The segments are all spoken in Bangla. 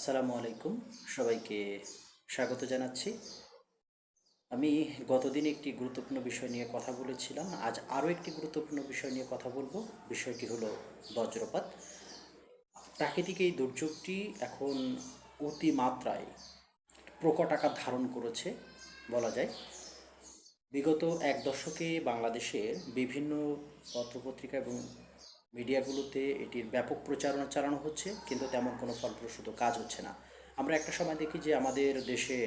আসসালামু আলাইকুম। সবাইকে স্বাগত জানাচ্ছি। আমি গতদিন একটি গুরুত্বপূর্ণ বিষয় নিয়ে কথা বলেছিলাম। আজ আরও একটি গুরুত্বপূর্ণ বিষয় নিয়ে কথা বলব। বিষয়টি হলো বজ্রপাত। প্রাকৃতিক এই দুর্যোগটি এখন অতিমাত্রায় প্রকট আকার ধারণ করেছে, বলা যায়। বিগত এক দশকে বাংলাদেশের বিভিন্ন পত্রপত্রিকা এবং মিডিয়াগুলোতে এটির ব্যাপক প্রচারণা চালানো হচ্ছে, কিন্তু তেমন কোনো ফলপ্রসূ কাজ হচ্ছে না। আমরা একটা সময় দেখি যে আমাদের দেশে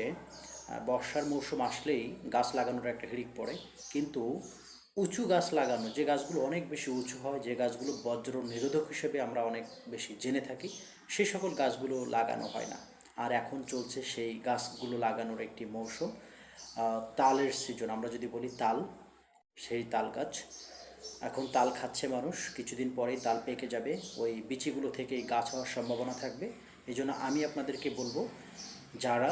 বর্ষার মৌসুম আসলেই গাছ লাগানোর একটা হিড়িক পড়ে, কিন্তু উঁচু গাছ লাগানো, যে গাছগুলো অনেক বেশি উঁচু হয়, যে গাছগুলো বজ্র নিরোধক হিসেবে আমরা অনেক বেশি জেনে থাকি সেই সকল গাছগুলো লাগানো হয় না। আর এখন চলছে সেই গাছগুলো লাগানোর একটি মৌসুম তালের সিজন। আমরা যদি বলি তাল, সেই তাল গাছ এখন তাল খাচ্ছে মানুষ, কিছুদিন পরেই তাল পেকে যাবে, ওই বিচিগুলো থেকে গাছ হওয়ার সম্ভাবনা থাকবে। এই জন্য আমি আপনাদেরকে বলব, যারা,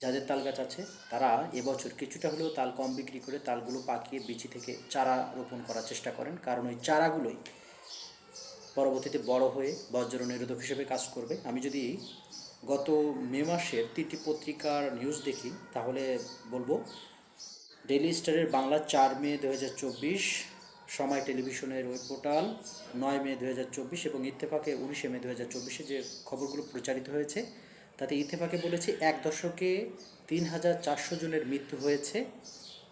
যাদের তাল গাছ আছে, তারা এবছর কিছুটা হলেও তাল কম বিক্রি করে তালগুলো পাকিয়ে বিচি থেকে চারা রোপণ করার চেষ্টা করেন। কারণ ওই চারাগুলোই পরবর্তীতে বড় হয়ে বজ্র নিরোধক হিসেবে কাজ করবে। আমি যদি গত মে মাসের তিনটি পত্রিকার নিউজ দেখি, তাহলে বলব ডেইলি স্টারের বাংলা চার মে দু হাজার চব্বিশ, সময় টেলিভিশনের ওয়েব পোর্টাল নয় মে দু হাজার চব্বিশ এবং ইত্তেফাকে উনিশে মে দু যে খবরগুলো প্রচারিত হয়েছে, তাতে ইত্তেফাকে বলেছে এক দশকে তিন হাজার চারশো জনের মৃত্যু হয়েছে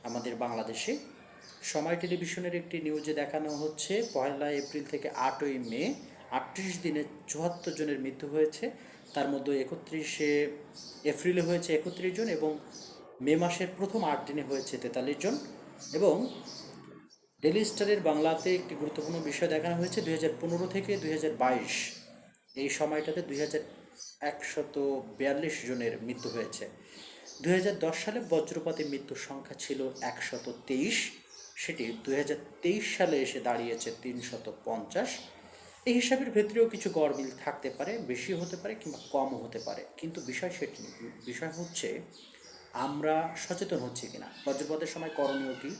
আমাদের বাংলাদেশে। সময় টেলিভিশনের একটি নিউজে দেখানো হচ্ছে, পয়লা এপ্রিল থেকে আটই মে আটত্রিশ দিনে চুয়াত্তর জনের মৃত্যু হয়েছে। তার মধ্যে একত্রিশে এপ্রিলে হয়েছে একত্রিশ জন এবং মে মাসের প্রথম আট দিনে হয়েছে তেতাল্লিশ জন এবং ডেলি স্টারের বাংলাতে একটি গুরুত্বপূর্ণ বিষয় দেখানো হয়েছে দুই হাজার পনেরো থেকে দুই হাজার বাইশ। এই সময়টাতে দুই একশত বিয়াল্লিশ জনের মৃত্যু হয়েছে। দুই হাজার দশ সালে বজ্রপাতে মৃত্যুর সংখ্যা ছিল একশত তেইশ। সেটি দুই হাজার তেইশ সালে এসে দাঁড়িয়েছে তিনশত পঞ্চাশ। এই হিসাবের ভেতরেও কিছু গড়মিল থাকতে পারে বেশি হতে পারে কিংবা কমও হতে পারে। কিন্তু বিষয় সেটি বিষয় হচ্ছে আমরা সচেতন হচ্ছি কিনা? বজ্রপাতের সময় করণীয় কী?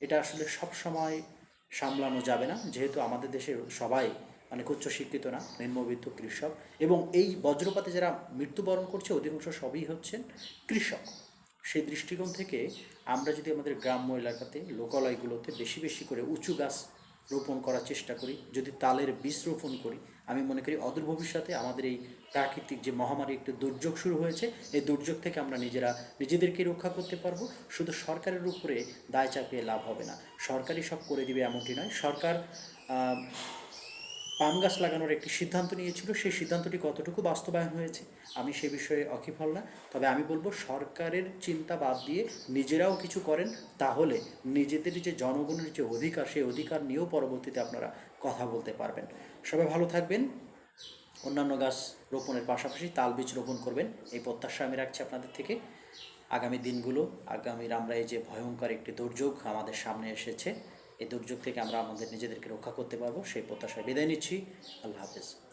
এটা আসলে সব সময় সামলানো যাবে না, যেহেতু আমাদের দেশের সবাই অনেক উচ্চ শিক্ষিত না, নিম্নবিত্ত কৃষক এবং এই বজ্রপাতে যারা মৃত্যুবরণ করছে, অধিকাংশ সবই হচ্ছেন কৃষক। সেই দৃষ্টিকোণ থেকে আমরা যদি আমাদের গ্রাম্য এলাকাতে, লোকালয়গুলোতে বেশি বেশি করে উঁচু গাছ রোপণ করার চেষ্টা করি, যদি তালের বীজ রোপণ করি, আমি মনে করি অদূর ভবিষ্যতে আমাদের এই প্রাকৃতিক যে মহামারী একটি দুর্যোগ শুরু হয়েছে, এই দুর্যোগ থেকে আমরা নিজেরা নিজেদেরকে রক্ষা করতে পারব, শুধু সরকারের উপরে দায় চাপিয়ে লাভ হবে না। সরকারই সব করে দিবে এমনটি নয়, সরকার পাম গাছ লাগানোর একটি সিদ্ধান্ত নিয়েছিল। সেই সিদ্ধান্তটি কতটুকু বাস্তবায়ন হয়েছে, আমি সে বিষয়ে অকিফল না। তবে আমি বলব, সরকারের চিন্তা বাদ দিয়ে নিজেরাও কিছু করেন, তাহলে নিজেদের যে জনগণের যে অধিকার, সেই অধিকার নিয়েও পরবর্তীতে আপনারা কথা বলতে পারবেন। সবাই ভালো থাকবেন। অন্যান্য গাছ রোপণের পাশাপাশি তাল বীজ রোপণ করবেন, এই প্রত্যাশা আমি রাখছি আপনাদের থেকে। আগামী দিনগুলো আগামীর আমরা এই যে ভয়ঙ্কর একটি দুর্যোগ আমাদের সামনে এসেছে এই দুর্যোগ থেকে আমরা আমাদের নিজেদেরকে রক্ষা করতে পারব। সেই প্রত্যাশায় বিদায় নিচ্ছি। আল্লাহ হাফেজ।